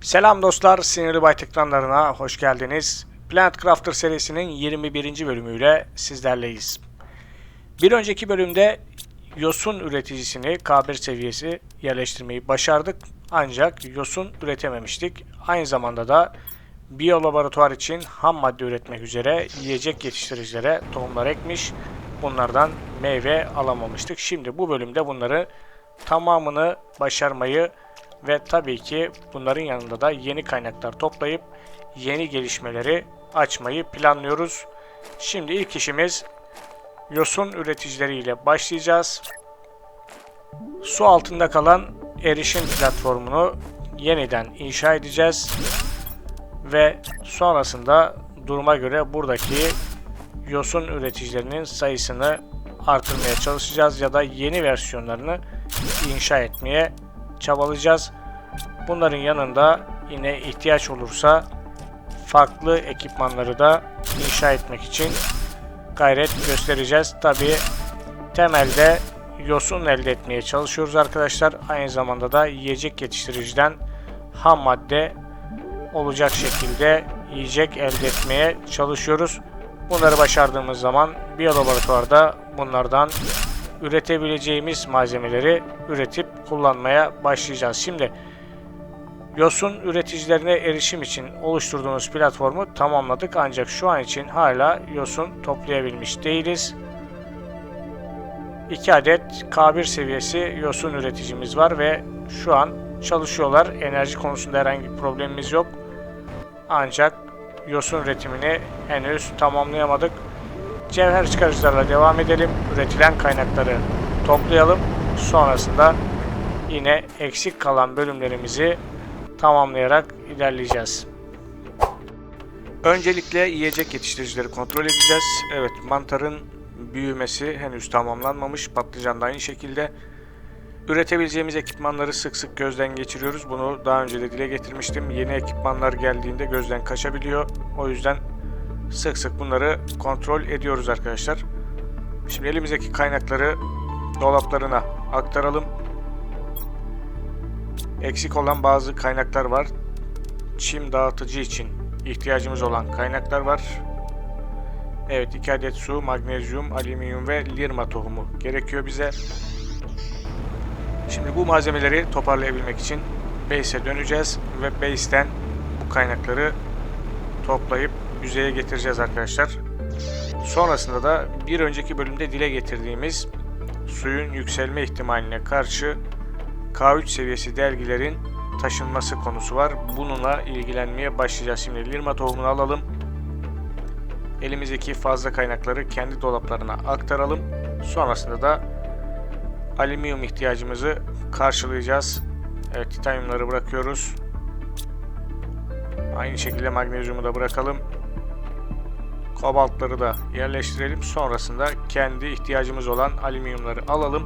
Selam dostlar, Sinirli Bayt ekranlarına hoş geldiniz. Plant Crafter serisinin 21. bölümüyle sizlerleyiz. Bir önceki bölümde yosun üreticisini K1 seviyesi yerleştirmeyi başardık. Ancak yosun üretememiştik. Aynı zamanda da biyolaboratuvar için ham madde üretmek üzere yiyecek yetiştiricilere tohumlar ekmiş. Bunlardan meyve alamamıştık. Şimdi bu bölümde bunları tamamını başarmayı ve tabii ki bunların yanında da yeni kaynaklar toplayıp yeni gelişmeleri açmayı planlıyoruz. Şimdi ilk işimiz yosun üreticileriyle başlayacağız. Su altında kalan erişim platformunu yeniden inşa edeceğiz. Ve sonrasında duruma göre buradaki yosun üreticilerinin sayısını artırmaya çalışacağız ya da yeni versiyonlarını inşa etmeye çabalayacağız. Bunların yanında yine ihtiyaç olursa farklı ekipmanları da inşa etmek için gayret göstereceğiz. Tabi temelde yosun elde etmeye çalışıyoruz arkadaşlar. Aynı zamanda da yiyecek yetiştiriciden ham madde olacak şekilde yiyecek elde etmeye çalışıyoruz. Bunları başardığımız zaman biyolaboratuvarda bunlardan üretebileceğimiz malzemeleri üretip kullanmaya başlayacağız. Şimdi yosun üreticilerine erişim için oluşturduğumuz platformu tamamladık ancak şu an için hala yosun toplayabilmiş değiliz. 2 adet K1 seviyesi yosun üreticimiz var ve şu an çalışıyorlar. Enerji konusunda herhangi bir problemimiz yok. Ancak yosun üretimini henüz tamamlayamadık. Cevher çıkarıcılarla devam edelim. Üretilen kaynakları toplayalım. Sonrasında yine eksik kalan bölümlerimizi tamamlayarak ilerleyeceğiz. Öncelikle yiyecek yetiştiricileri kontrol edeceğiz. Evet mantarın büyümesi henüz tamamlanmamış. Patlıcan da aynı şekilde. Üretebileceğimiz ekipmanları sık sık gözden geçiriyoruz. Bunu daha önce de dile getirmiştim. Yeni ekipmanlar geldiğinde gözden kaçabiliyor. O yüzden sık sık bunları kontrol ediyoruz arkadaşlar. Şimdi elimizdeki kaynakları dolaplarına aktaralım. Eksik olan bazı kaynaklar var. Çim dağıtıcı için ihtiyacımız olan kaynaklar var. Evet 2 adet su, magnezyum, alüminyum ve lirma tohumu gerekiyor bize. Şimdi bu malzemeleri toparlayabilmek için base'e döneceğiz ve base'ten bu kaynakları toplayıp yüzeye getireceğiz arkadaşlar. Sonrasında da bir önceki bölümde dile getirdiğimiz suyun yükselme ihtimaline karşı K3 seviyesi dergilerin taşınması konusu var. Bununla ilgilenmeye başlayacağız. Şimdi lirma tohumunu alalım. Elimizdeki fazla kaynakları kendi dolaplarına aktaralım. Sonrasında da alüminyum ihtiyacımızı karşılayacağız. Evet titanyumları bırakıyoruz. Aynı şekilde magnezyumu da bırakalım. Kobaltları da yerleştirelim. Sonrasında kendi ihtiyacımız olan alüminyumları alalım.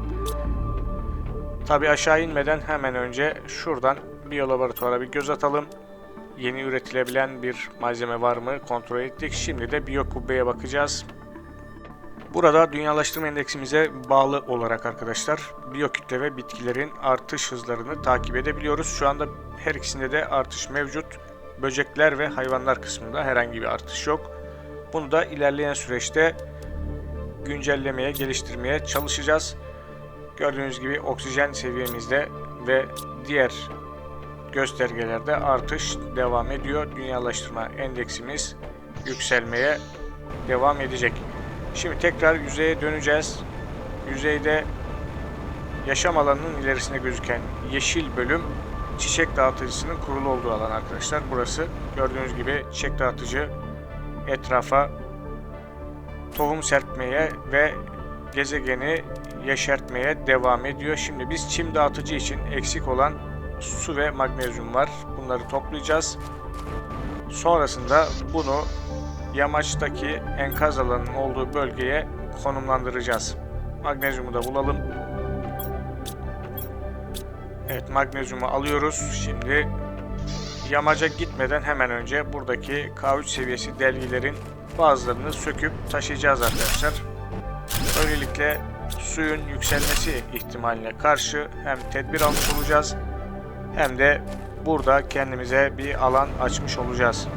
Tabi aşağı inmeden hemen önce şuradan biyolaboratuvara bir göz atalım. Yeni üretilebilen bir malzeme var mı kontrol ettik. Şimdi de biyokubbeye bakacağız. Burada dünyalaştırma endeksimize bağlı olarak arkadaşlar biyokütle ve bitkilerin artış hızlarını takip edebiliyoruz. Şu anda her ikisinde de artış mevcut. Böcekler ve hayvanlar kısmında herhangi bir artış yok. Bunu da ilerleyen süreçte güncellemeye, geliştirmeye çalışacağız. Gördüğünüz gibi oksijen seviyemizde ve diğer göstergelerde artış devam ediyor. Dünyalaştırma endeksimiz yükselmeye devam edecek. Şimdi tekrar yüzeye döneceğiz. Yüzeyde yaşam alanının ilerisinde gözüken yeşil bölüm çiçek dağıtıcısının kurulu olduğu alan arkadaşlar. Burası gördüğünüz gibi çiçek dağıtıcı etrafa tohum serpmeye ve gezegeni yeşertmeye devam ediyor. Şimdi biz çim dağıtıcı için eksik olan su ve magnezyum var. Bunları toplayacağız. Sonrasında bunu yamaçtaki enkaz alanının olduğu bölgeye konumlandıracağız. Magnezyumu da bulalım. Evet magnezyumu alıyoruz. Şimdi yamaca gitmeden hemen önce buradaki K3 seviyesi delgilerin bazılarını söküp taşıyacağız arkadaşlar. Böylelikle suyun yükselmesi ihtimaline karşı hem tedbir almış olacağız hem de burada kendimize bir alan açmış olacağız.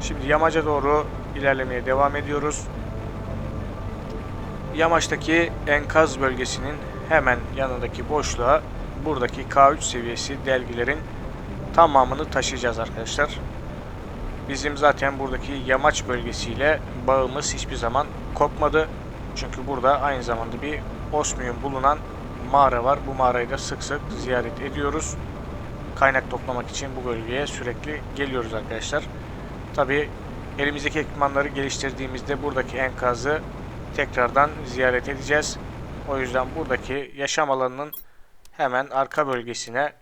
Şimdi yamaca doğru ilerlemeye devam ediyoruz. Yamaçtaki enkaz bölgesinin hemen yanındaki boşluğa buradaki K3 seviyesi delgilerin tamamını taşıyacağız arkadaşlar. Bizim zaten buradaki yamaç bölgesiyle bağımız hiçbir zaman kopmadı. Çünkü burada aynı zamanda bir osmiyum bulunan mağara var. Bu mağarayı da sık sık ziyaret ediyoruz. Kaynak toplamak için bu bölgeye sürekli geliyoruz arkadaşlar. Tabi elimizdeki ekipmanları geliştirdiğimizde buradaki enkazı tekrardan ziyaret edeceğiz. O yüzden buradaki yaşam alanının hemen arka bölgesine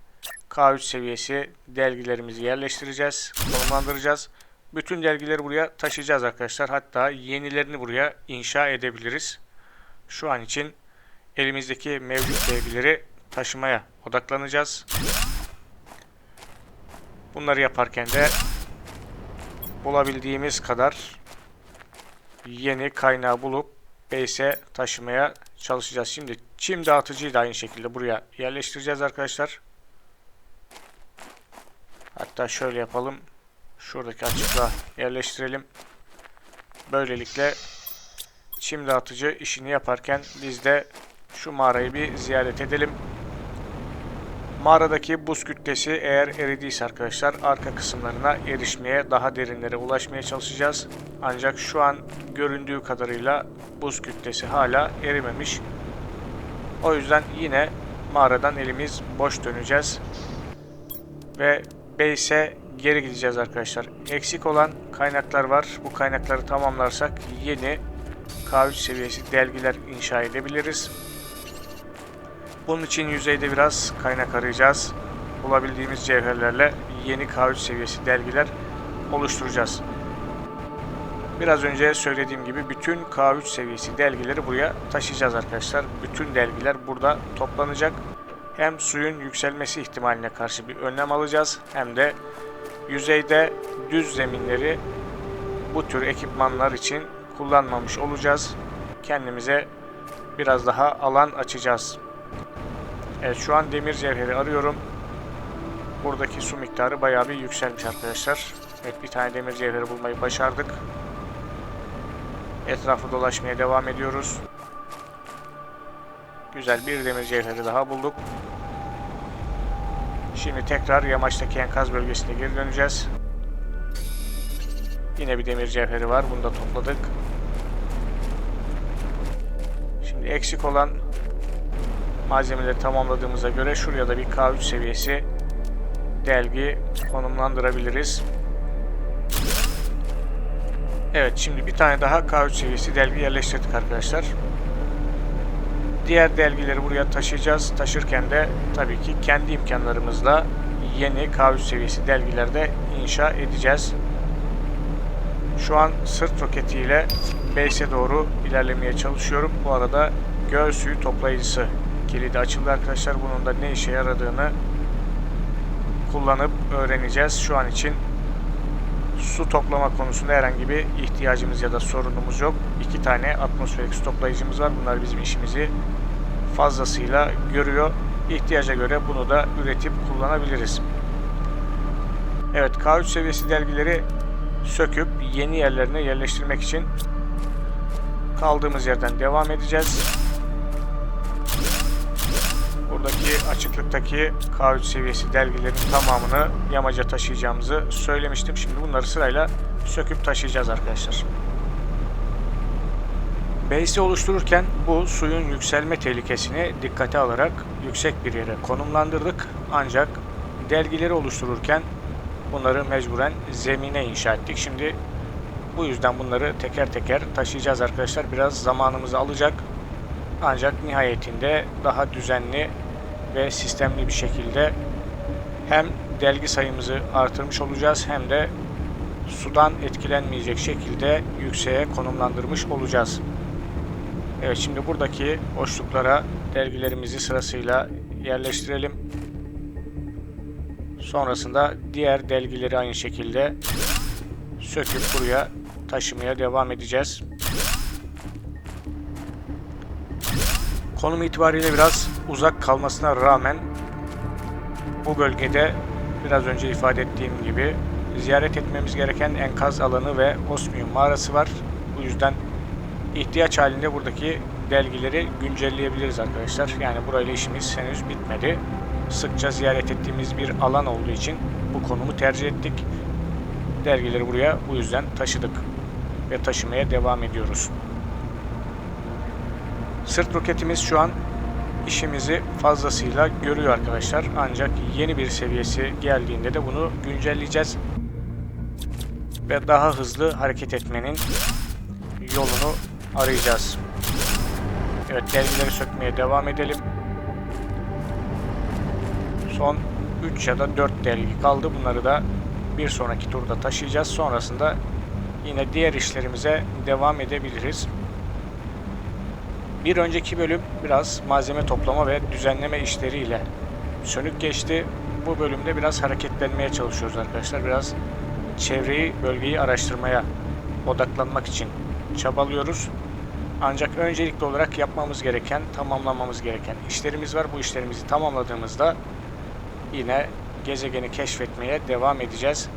K3 seviyesi delgilerimizi yerleştireceğiz, konumlandıracağız. Bütün delgileri buraya taşıyacağız arkadaşlar. Hatta yenilerini buraya inşa edebiliriz. Şu an için elimizdeki mevcut delgileri taşımaya odaklanacağız. Bunları yaparken de bulabildiğimiz kadar yeni kaynağı bulup base'e taşımaya çalışacağız. Şimdi çim dağıtıcıyı da aynı şekilde buraya yerleştireceğiz arkadaşlar. Hatta şöyle yapalım. Şuradaki açıklığa yerleştirelim. Böylelikle çim dağıtıcı işini yaparken biz de şu mağarayı bir ziyaret edelim. Mağaradaki buz kütlesi eğer eridiyse arkadaşlar arka kısımlarına erişmeye, daha derinlere ulaşmaya çalışacağız. Ancak şu an göründüğü kadarıyla buz kütlesi hala erimemiş. O yüzden yine mağaradan elimiz boş döneceğiz. Ve base'e geri gideceğiz arkadaşlar. Eksik olan kaynaklar var. Bu kaynakları tamamlarsak yeni K3 seviyesi delgiler inşa edebiliriz. Bunun için yüzeyde biraz kaynak arayacağız. Bulabildiğimiz cevherlerle yeni K3 seviyesi delgiler oluşturacağız. Biraz önce söylediğim gibi bütün K3 seviyesi delgileri buraya taşıyacağız arkadaşlar. Bütün delgiler burada toplanacak. Hem suyun yükselmesi ihtimaline karşı bir önlem alacağız hem de yüzeyde düz zeminleri bu tür ekipmanlar için kullanmamış olacağız. Kendimize biraz daha alan açacağız. Evet şu an demir cevheri arıyorum. Buradaki su miktarı bayağı bir yükselmiş arkadaşlar. Evet bir tane demir cevheri bulmayı başardık. Etrafı dolaşmaya devam ediyoruz. Güzel bir demir cevheri daha bulduk. Şimdi tekrar yamaçtaki enkaz bölgesine geri döneceğiz. Yine bir demir cevheri var. Bunu da topladık. Şimdi eksik olan malzemeleri tamamladığımıza göre şuraya da bir K3 seviyesi delgi konumlandırabiliriz. Evet şimdi bir tane daha K3 seviyesi delgi yerleştirdik arkadaşlar. Diğer delgileri buraya taşıyacağız. Taşırken de tabii ki kendi imkanlarımızla yeni K3 seviyesi delgilerde inşa edeceğiz. Şu an sırt roketiyle base'e doğru ilerlemeye çalışıyorum. Bu arada göl suyu toplayıcısı kilidi açıldı arkadaşlar. Bunun da ne işe yaradığını kullanıp öğreneceğiz. Şu an için su toplama konusunda herhangi bir ihtiyacımız ya da sorunumuz yok. İki tane atmosferik su toplayıcımız var. Bunlar bizim işimizi fazlasıyla görüyor. İhtiyaca göre bunu da üretip kullanabiliriz. Evet K3 seviyesi delgileri söküp yeni yerlerine yerleştirmek için kaldığımız yerden devam edeceğiz. Buradaki açıklıktaki K3 seviyesi delgilerin tamamını yamaca taşıyacağımızı söylemiştim. Şimdi bunları sırayla söküp taşıyacağız arkadaşlar. Base'i oluştururken bu suyun yükselme tehlikesini dikkate alarak yüksek bir yere konumlandırdık. Ancak delgileri oluştururken bunları mecburen zemine inşa ettik. Şimdi bu yüzden bunları teker teker taşıyacağız arkadaşlar. Biraz zamanımızı alacak. Ancak nihayetinde daha düzenli ve sistemli bir şekilde hem delgi sayımızı artırmış olacağız hem de sudan etkilenmeyecek şekilde yükseğe konumlandırmış olacağız. Evet şimdi buradaki boşluklara delgilerimizi sırasıyla yerleştirelim. Sonrasında diğer delgileri aynı şekilde söküp buraya taşımaya devam edeceğiz. Konum itibariyle biraz uzak kalmasına rağmen bu bölgede biraz önce ifade ettiğim gibi ziyaret etmemiz gereken enkaz alanı ve osmium mağarası var. Bu yüzden ihtiyaç halinde buradaki delgileri güncelleyebiliriz arkadaşlar. Yani burayla işimiz henüz bitmedi. Sıkça ziyaret ettiğimiz bir alan olduğu için bu konumu tercih ettik. Dergileri buraya bu yüzden taşıdık ve taşımaya devam ediyoruz. Sırt roketimiz şu an işimizi fazlasıyla görüyor arkadaşlar. Ancak yeni bir seviyesi geldiğinde de bunu güncelleyeceğiz. Ve daha hızlı hareket etmenin yolunu arayacağız. Evet dergileri sökmeye devam edelim. Son 3 ya da 4 dergi kaldı. Bunları da bir sonraki turda taşıyacağız. Sonrasında yine diğer işlerimize devam edebiliriz. Bir önceki bölüm biraz malzeme toplama ve düzenleme işleriyle sönük geçti. Bu bölümde biraz hareketlenmeye çalışıyoruz arkadaşlar. Biraz çevreyi, bölgeyi araştırmaya odaklanmak için çabalıyoruz. Ancak öncelikli olarak yapmamız gereken, tamamlamamız gereken işlerimiz var. Bu işlerimizi tamamladığımızda yine gezegeni keşfetmeye devam edeceğiz.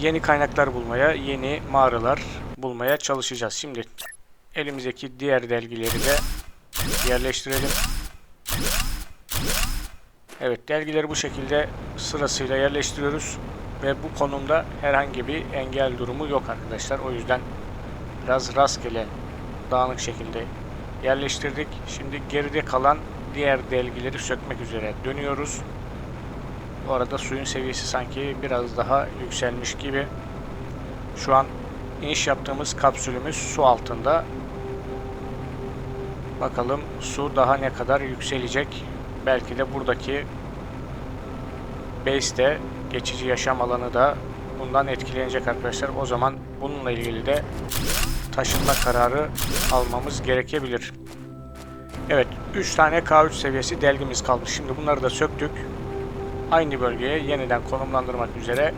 Yeni kaynaklar bulmaya, yeni mağaralar bulmaya çalışacağız. Şimdi elimizdeki diğer delgileri de yerleştirelim. Evet delgileri bu şekilde sırasıyla yerleştiriyoruz. Ve bu konumda herhangi bir engel durumu yok arkadaşlar. O yüzden biraz rastgele dağınık şekilde yerleştirdik. Şimdi geride kalan diğer delgileri sökmek üzere dönüyoruz. Bu arada suyun seviyesi sanki biraz daha yükselmiş gibi. Şu an iniş yaptığımız kapsülümüz su altında. Bakalım su daha ne kadar yükselecek. Belki de buradaki base'de geçici yaşam alanı da bundan etkilenecek arkadaşlar. O zaman bununla ilgili de taşınma kararı almamız gerekebilir. Evet 3 tane K3 seviyesi delgimiz kaldı. Şimdi bunları da söktük. Aynı bölgeye yeniden konumlandırmak üzere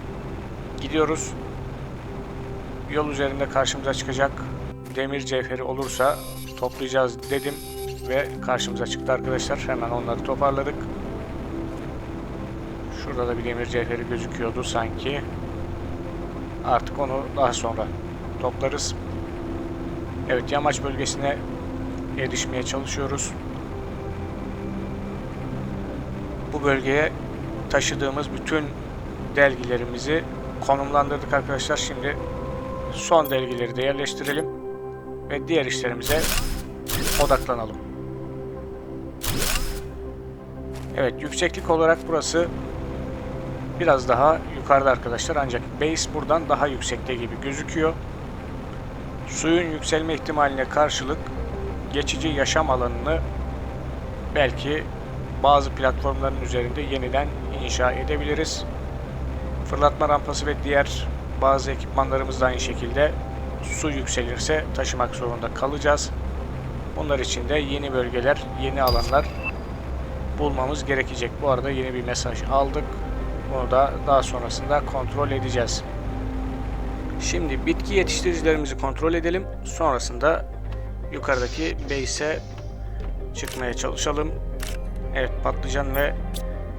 gidiyoruz. Yol üzerinde karşımıza çıkacak demir cevheri olursa toplayacağız dedim ve karşımıza çıktı arkadaşlar. Hemen onları toparladık. Şurada da bir demir cevheri gözüküyordu sanki. Artık onu daha sonra toplarız. Evet yamaç bölgesine erişmeye çalışıyoruz. Bu bölgeye taşıdığımız bütün delgilerimizi konumlandırdık arkadaşlar. Şimdi son delgileri de yerleştirelim ve diğer işlerimize odaklanalım. Evet yükseklik olarak burası biraz daha yukarıda arkadaşlar ancak base buradan daha yüksekte gibi gözüküyor. Suyun yükselme ihtimaline karşılık geçici yaşam alanını belki bazı platformların üzerinde yeniden inşa edebiliriz. Fırlatma rampası ve diğer bazı ekipmanlarımız da aynı şekilde su yükselirse taşımak zorunda kalacağız. Bunlar için de yeni bölgeler, yeni alanlar bulmamız gerekecek. Bu arada yeni bir mesaj aldık. Bunu da daha sonrasında kontrol edeceğiz. Şimdi bitki yetiştiricilerimizi kontrol edelim. Sonrasında yukarıdaki base'e çıkmaya çalışalım. Evet patlıcan ve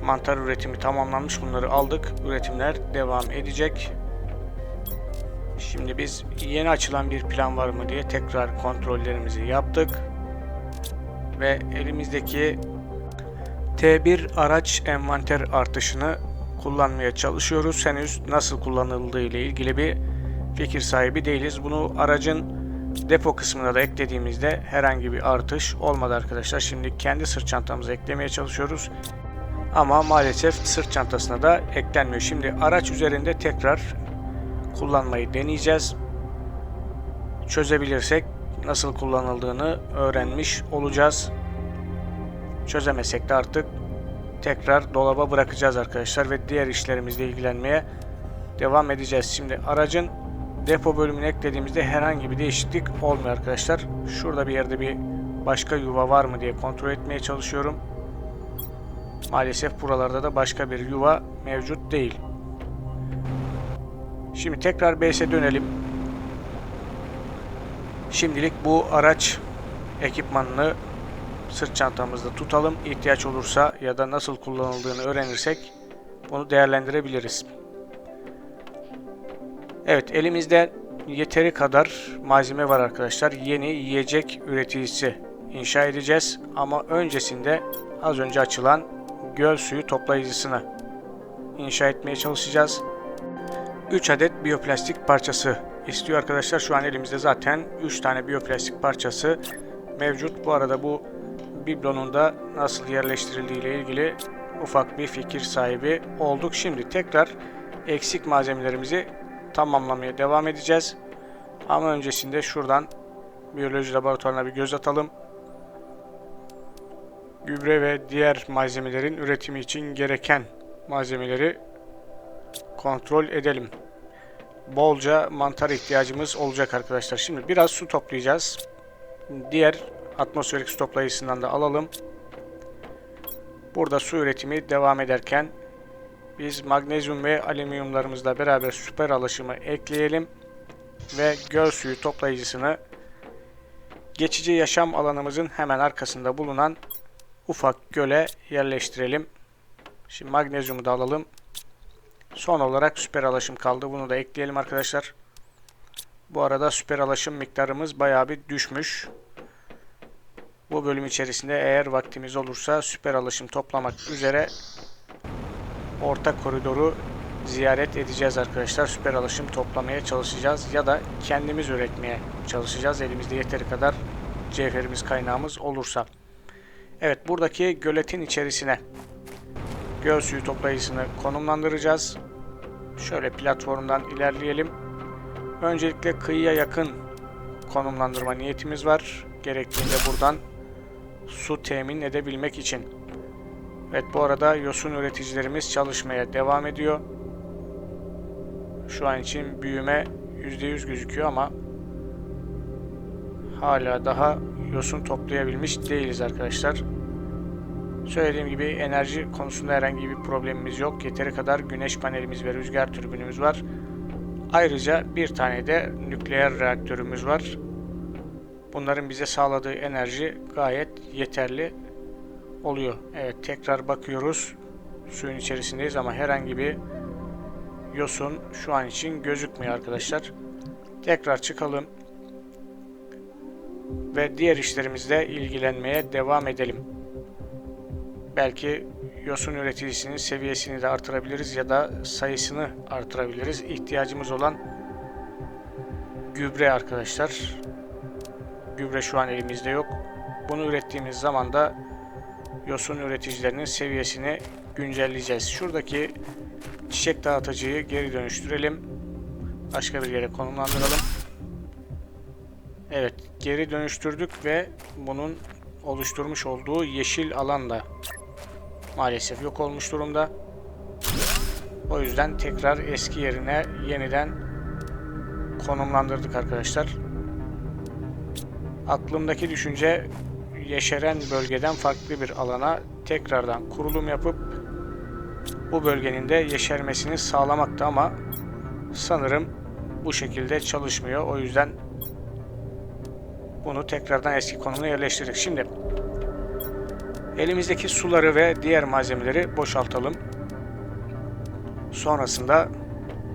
mantar üretimi tamamlanmış. Bunları aldık. Üretimler devam edecek. Şimdi biz yeni açılan bir plan var mı diye tekrar kontrollerimizi yaptık. Ve elimizdeki T1 araç envanter artışını kullanmaya çalışıyoruz. Henüz nasıl kullanıldığı ile ilgili bir fikir sahibi değiliz. Bunu aracın depo kısmına da eklediğimizde herhangi bir artış olmadı arkadaşlar. Şimdi kendi sırt çantamıza eklemeye çalışıyoruz. Ama maalesef sırt çantasına da eklenmiyor. Şimdi araç üzerinde tekrar kullanmayı deneyeceğiz. Çözebilirsek nasıl kullanıldığını öğrenmiş olacağız. Çözemesek de artık tekrar dolaba bırakacağız arkadaşlar ve diğer işlerimizle ilgilenmeye devam edeceğiz. Şimdi aracın depo bölümüne eklediğimizde herhangi bir değişiklik olmuyor arkadaşlar. Şurada bir yerde bir başka yuva var mı diye kontrol etmeye çalışıyorum. Maalesef buralarda da başka bir yuva mevcut değil. Şimdi tekrar base'e dönelim. Şimdilik bu araç ekipmanını sırt çantamızda tutalım. İhtiyaç olursa ya da nasıl kullanıldığını öğrenirsek bunu değerlendirebiliriz. Evet elimizde yeteri kadar malzeme var arkadaşlar. Yeni yiyecek üreticisi inşa edeceğiz. Ama öncesinde az önce açılan göl suyu toplayıcısını inşa etmeye çalışacağız. 3 adet biyoplastik parçası istiyor arkadaşlar. Şu an elimizde zaten 3 tane biyoplastik parçası mevcut. Bu arada bu biblonun da nasıl yerleştirildiği ile ilgili ufak bir fikir sahibi olduk. Şimdi tekrar eksik malzemelerimizi tamamlamaya devam edeceğiz. Ama öncesinde şuradan biyoloji laboratuvarına bir göz atalım. Gübre ve diğer malzemelerin üretimi için gereken malzemeleri kontrol edelim. Bolca mantar ihtiyacımız olacak arkadaşlar. Şimdi biraz su toplayacağız. Diğer atmosferik su toplayıcısından da alalım. Burada su üretimi devam ederken biz magnezyum ve alüminyumlarımızla beraber süper alaşımı ekleyelim ve göl suyu toplayıcısını geçici yaşam alanımızın hemen arkasında bulunan ufak göle yerleştirelim. Şimdi magnezyumu da alalım. Son olarak süper alaşım kaldı. Bunu da ekleyelim arkadaşlar. Bu arada süper alaşım miktarımız bayağı bir düşmüş. Bu bölüm içerisinde eğer vaktimiz olursa süper alaşım toplamak üzere orta koridoru ziyaret edeceğiz arkadaşlar. Süper alaşım toplamaya çalışacağız ya da kendimiz üretmeye çalışacağız. Elimizde yeteri kadar cevherimiz kaynağımız olursa. Evet buradaki göletin içerisine göl suyu toplayıcısını konumlandıracağız. Şöyle platformdan ilerleyelim. Öncelikle kıyıya yakın konumlandırma niyetimiz var. Gerektiğinde buradan su temin edebilmek için. Evet bu arada yosun üreticilerimiz çalışmaya devam ediyor. Şu an için büyüme %100 gözüküyor ama hala daha yosun toplayabilmiş değiliz arkadaşlar. Söylediğim gibi enerji konusunda herhangi bir problemimiz yok. Yeteri kadar güneş panelimiz ve rüzgar türbinimiz var. Ayrıca bir tane de nükleer reaktörümüz var. Bunların bize sağladığı enerji gayet yeterli oluyor. Evet tekrar bakıyoruz. Suyun içerisindeyiz ama herhangi bir yosun şu an için gözükmüyor arkadaşlar. Tekrar çıkalım. Ve diğer işlerimizle ilgilenmeye devam edelim. Belki yosun üreticisinin seviyesini de artırabiliriz ya da sayısını artırabiliriz. İhtiyacımız olan gübre arkadaşlar. Gübre şu an elimizde yok. Bunu ürettiğimiz zaman da yosun üreticilerinin seviyesini güncelleyeceğiz. Şuradaki çiçek dağıtıcıyı geri dönüştürelim. Başka bir yere konumlandıralım. Evet, geri dönüştürdük ve bunun oluşturmuş olduğu yeşil alan da maalesef yok olmuş durumda. O yüzden tekrar eski yerine yeniden konumlandırdık arkadaşlar. Aklımdaki düşünce yeşeren bölgeden farklı bir alana tekrardan kurulum yapıp bu bölgenin de yeşermesini sağlamaktı ama sanırım bu şekilde çalışmıyor. O yüzden bunu tekrardan eski konumuna yerleştirdik. Şimdi elimizdeki suları ve diğer malzemeleri boşaltalım. Sonrasında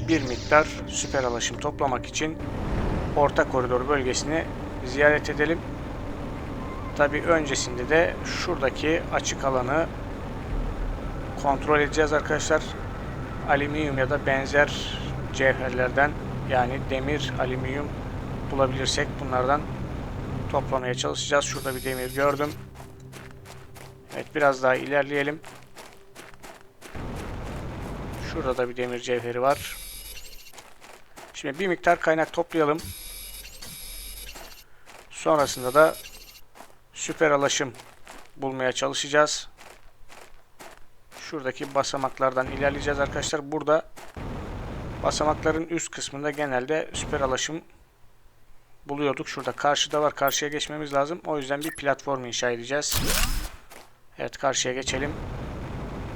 bir miktar süper alaşım toplamak için orta koridor bölgesini ziyaret edelim. Tabi öncesinde de şuradaki açık alanı kontrol edeceğiz arkadaşlar. Alüminyum ya da benzer cevherlerden yani demir, alüminyum bulabilirsek bunlardan toplamaya çalışacağız. Şurada bir demir gördüm. Evet biraz daha ilerleyelim. Şurada da bir demir cevheri var. Şimdi bir miktar kaynak toplayalım. Sonrasında da süper alaşım bulmaya çalışacağız. Şuradaki basamaklardan ilerleyeceğiz arkadaşlar. Burada basamakların üst kısmında genelde süper alaşım buluyorduk. Şurada karşıda var. Karşıya geçmemiz lazım. O yüzden bir platform inşa edeceğiz. Evet karşıya geçelim.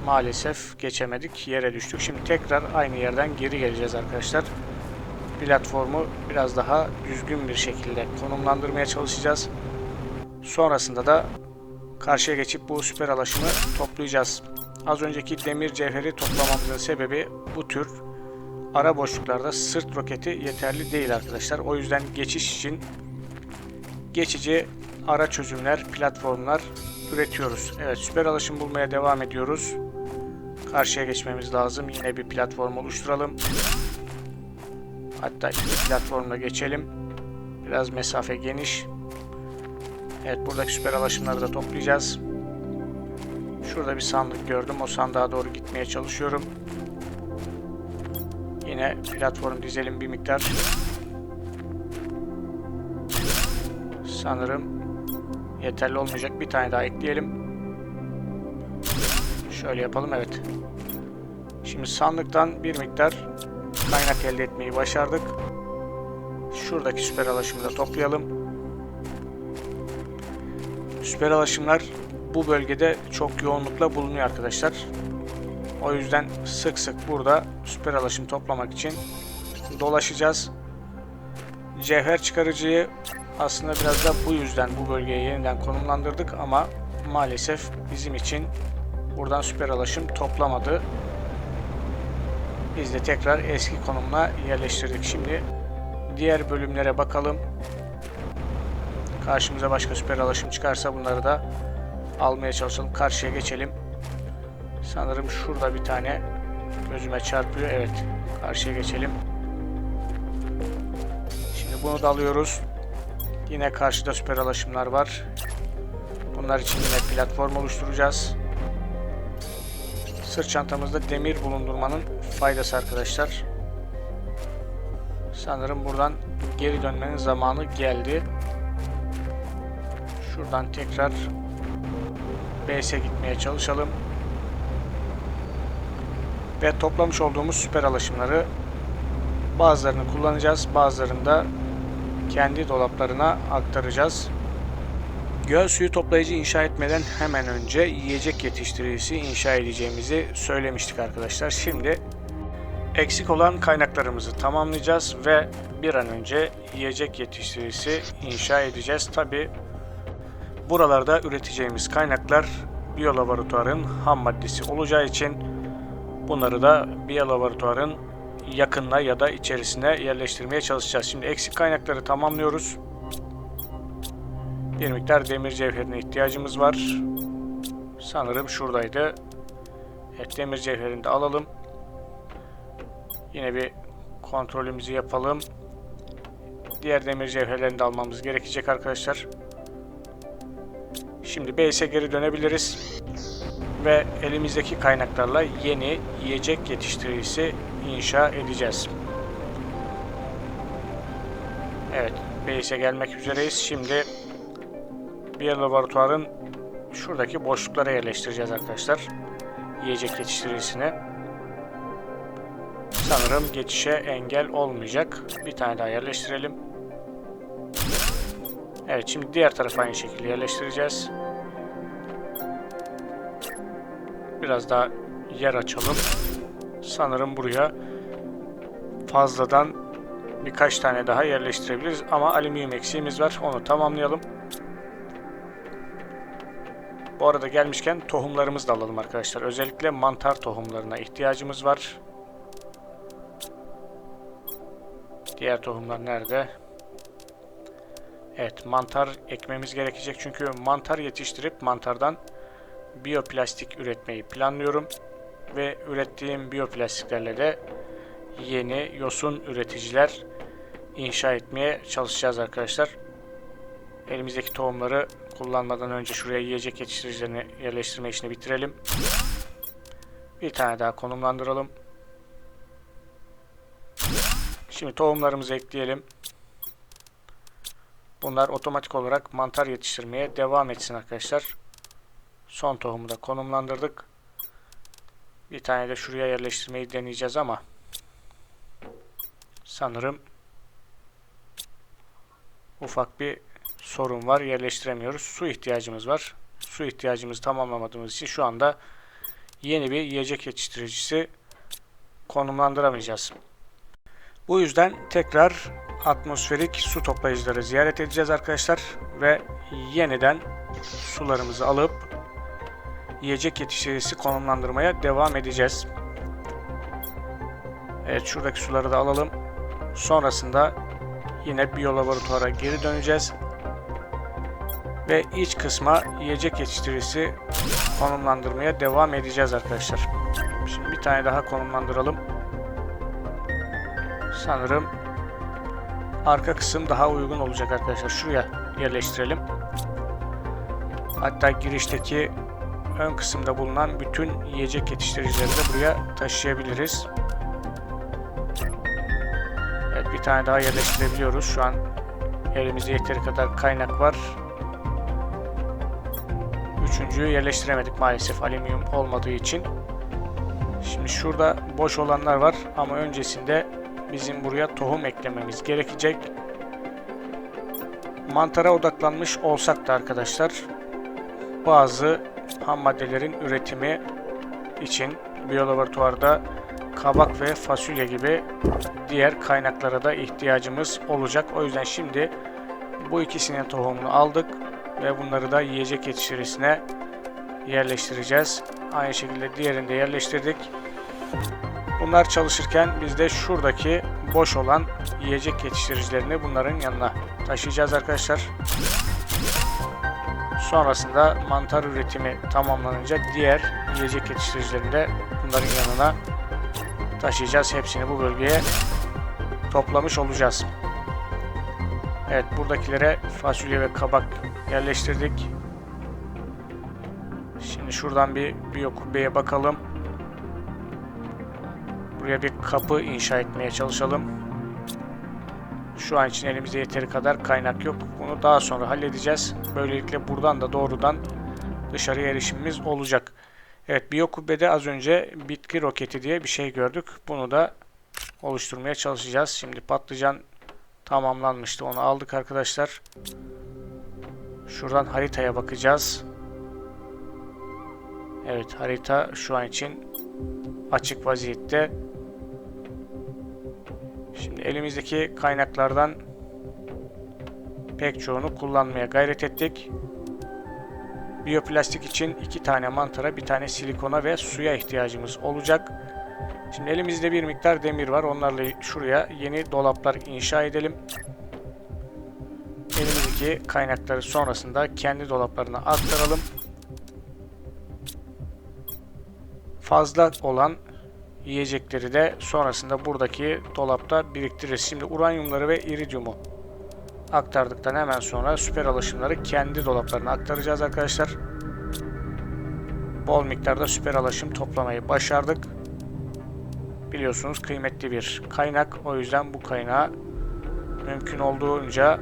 Maalesef geçemedik. Yere düştük. Şimdi tekrar aynı yerden geri geleceğiz arkadaşlar. Platformu biraz daha düzgün bir şekilde konumlandırmaya çalışacağız. Sonrasında da karşıya geçip bu süper alaşımı toplayacağız. Az önceki demir cevheri toplamamızın sebebi bu tür ara boşluklarda sırt roketi yeterli değil arkadaşlar. O yüzden geçiş için geçici ara çözümler, platformlar üretiyoruz. Evet süper alışım bulmaya devam ediyoruz. Karşıya geçmemiz lazım. Yine bir platform oluşturalım. Hatta iki platformla geçelim. Biraz mesafe geniş. Evet buradaki süper alaşımları da toplayacağız. Şurada bir sandık gördüm. O sandığa doğru gitmeye çalışıyorum. Yine platform dizelim bir miktar. Sanırım yeterli olmayacak. Bir tane daha ekleyelim. Şöyle yapalım evet. Şimdi sandıktan bir miktar kaynak elde etmeyi başardık. Şuradaki süper alaşımı da toplayalım. Süper alaşımlar bu bölgede çok yoğunlukla bulunuyor arkadaşlar. O yüzden sık sık burada süper alaşım toplamak için dolaşacağız. Cevher çıkarıcıyı aslında biraz da bu yüzden bu bölgeye yeniden konumlandırdık ama maalesef bizim için buradan süper alaşım toplamadı. Biz de tekrar eski konumuna yerleştirdik. Şimdi diğer bölümlere bakalım. Karşımıza başka süper alaşım çıkarsa bunları da almaya çalışalım. Karşıya geçelim. Sanırım şurada bir tane gözüme çarpıyor. Evet. Karşıya geçelim. Şimdi bunu da alıyoruz. Yine karşıda süper alaşımlar var. Bunlar için yine platform oluşturacağız. Sırt çantamızda demir bulundurmanın faydası arkadaşlar. Sanırım buradan geri dönmenin zamanı geldi. Şuradan tekrar base'e gitmeye çalışalım. Ve toplamış olduğumuz süper alaşımları bazılarını kullanacağız, bazılarını da kendi dolaplarına aktaracağız. Göl suyu toplayıcı inşa etmeden hemen önce yiyecek yetiştiricisi inşa edeceğimizi söylemiştik arkadaşlar. Şimdi eksik olan kaynaklarımızı tamamlayacağız ve bir an önce yiyecek yetiştiricisi inşa edeceğiz. Tabi buralarda üreteceğimiz kaynaklar biyolaboratuvarın ham maddesi olacağı için bunları da biyolaboratuvarın yakınına ya da içerisine yerleştirmeye çalışacağız. Şimdi eksik kaynakları tamamlıyoruz. Bir miktar demir cevherine ihtiyacımız var. Sanırım şuradaydı. Evet demir cevherini de alalım. Yine bir kontrolümüzü yapalım. Diğer demir cevherlerini de almamız gerekecek arkadaşlar. Şimdi base'e geri dönebiliriz. Ve elimizdeki kaynaklarla yeni yiyecek yetiştiricisi inşa edeceğiz. Evet, base'e gelmek üzereyiz. Şimdi bir laboratuvarın şuradaki boşluklara yerleştireceğiz arkadaşlar. Yiyecek yetiştiricisini. Sanırım geçişe engel olmayacak. Bir tane daha yerleştirelim. Evet şimdi diğer tarafa aynı şekilde yerleştireceğiz. Biraz daha yer açalım. Sanırım buraya fazladan birkaç tane daha yerleştirebiliriz. Ama alüminyum eksiğimiz var. Onu tamamlayalım. Bu arada gelmişken tohumlarımızı da alalım arkadaşlar. Özellikle mantar tohumlarına ihtiyacımız var. Diğer tohumlar nerede? Evet mantar ekmemiz gerekecek. Çünkü mantar yetiştirip mantardan biyoplastik üretmeyi planlıyorum. Ve ürettiğim biyoplastiklerle de yeni yosun üreticiler inşa etmeye çalışacağız arkadaşlar. Elimizdeki tohumları kullanmadan önce şuraya yiyecek yetiştiricilerini yerleştirme işini bitirelim. Bir tane daha konumlandıralım. Şimdi tohumlarımızı ekleyelim. Bunlar otomatik olarak mantar yetiştirmeye devam etsin arkadaşlar. Son tohumu da konumlandırdık. Bir tane de şuraya yerleştirmeyi deneyeceğiz ama sanırım ufak bir sorun var. Yerleştiremiyoruz. Su ihtiyacımız var. Su ihtiyacımızı tamamlamadığımız için şu anda yeni bir yiyecek yetiştiricisi konumlandıramayacağız. Bu yüzden tekrar atmosferik su toplayıcıları ziyaret edeceğiz arkadaşlar ve yeniden sularımızı alıp yiyecek yetiştiricisi konumlandırmaya devam edeceğiz. Evet şuradaki suları da alalım. Sonrasında yine biyolaboratuvara geri döneceğiz. Ve iç kısma yiyecek yetiştiricisi konumlandırmaya devam edeceğiz arkadaşlar. Şimdi bir tane daha konumlandıralım. Sanırım arka kısım daha uygun olacak arkadaşlar. Şuraya yerleştirelim. Hatta girişteki ön kısımda bulunan bütün yiyecek yetiştiricileri de buraya taşıyabiliriz. Evet bir tane daha yerleştirebiliyoruz. Şu an elimizde yeteri kadar kaynak var. Üçüncüyü yerleştiremedik maalesef alüminyum olmadığı için. Şimdi şurada boş olanlar var ama öncesinde bizim buraya tohum eklememiz gerekecek. Mantara odaklanmış olsak da arkadaşlar bazı ham maddelerin üretimi için biyolaboratuvarda kabak ve fasulye gibi diğer kaynaklara da ihtiyacımız olacak. O yüzden şimdi bu ikisinin tohumunu aldık ve bunları da yiyecek yetiştiricisine yerleştireceğiz. Aynı şekilde diğerini de yerleştirdik. Bunlar çalışırken biz de şuradaki boş olan yiyecek yetiştiricilerini bunların yanına taşıyacağız arkadaşlar. Sonrasında mantar üretimi tamamlanınca diğer yiyecek yetiştiricilerini de bunların yanına taşıyacağız. Hepsini bu bölgeye toplamış olacağız. Evet buradakilere fasulye ve kabak yerleştirdik. Şimdi şuradan bir biyokubbeye bakalım. Buraya bir kapı inşa etmeye çalışalım. Şu an için elimizde yeteri kadar kaynak yok. Bunu daha sonra halledeceğiz. Böylelikle buradan da doğrudan dışarıya erişimimiz olacak. Evet biyokubbede az önce bitki roketi diye bir şey gördük. Bunu da oluşturmaya çalışacağız. Şimdi patlıcan tamamlanmıştı. Onu aldık arkadaşlar. Şuradan haritaya bakacağız. Evet harita şu an için açık vaziyette. Şimdi elimizdeki kaynaklardan pek çoğunu kullanmaya gayret ettik. Biyoplastik için iki tane mantara, bir tane silikona ve suya ihtiyacımız olacak. Şimdi elimizde bir miktar demir var. Onlarla şuraya yeni dolaplar inşa edelim. Elimizdeki kaynakları sonrasında kendi dolaplarına aktaralım. Fazla olan yiyecekleri de sonrasında buradaki dolapta biriktiririz. Şimdi uranyumları ve iridyumu aktardıktan hemen sonra süper alaşımları kendi dolaplarına aktaracağız arkadaşlar. Bol miktarda süper alaşım toplamayı başardık. Biliyorsunuz kıymetli bir kaynak. O yüzden bu kaynağı mümkün olduğunca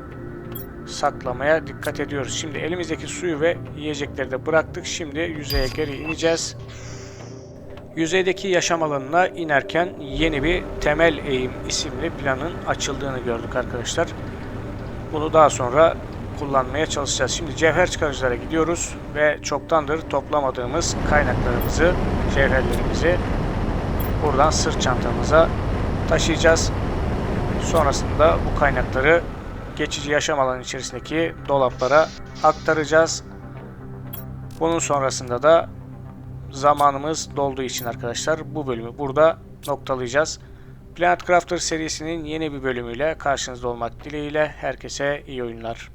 saklamaya dikkat ediyoruz. Şimdi elimizdeki suyu ve yiyecekleri de bıraktık. Şimdi yüzeye geri ineceğiz. Yüzeydeki yaşam alanına inerken yeni bir temel eğim isimli planın açıldığını gördük arkadaşlar. Bunu daha sonra kullanmaya çalışacağız. Şimdi cevher çıkarıcılara gidiyoruz ve çoktandır toplamadığımız kaynaklarımızı, cevherlerimizi buradan sırt çantamıza taşıyacağız. Sonrasında bu kaynakları geçici yaşam alanı içerisindeki dolaplara aktaracağız. Bunun sonrasında da zamanımız dolduğu için arkadaşlar bu bölümü burada noktalayacağız. Planet Crafter serisinin yeni bir bölümüyle karşınızda olmak dileğiyle herkese iyi oyunlar.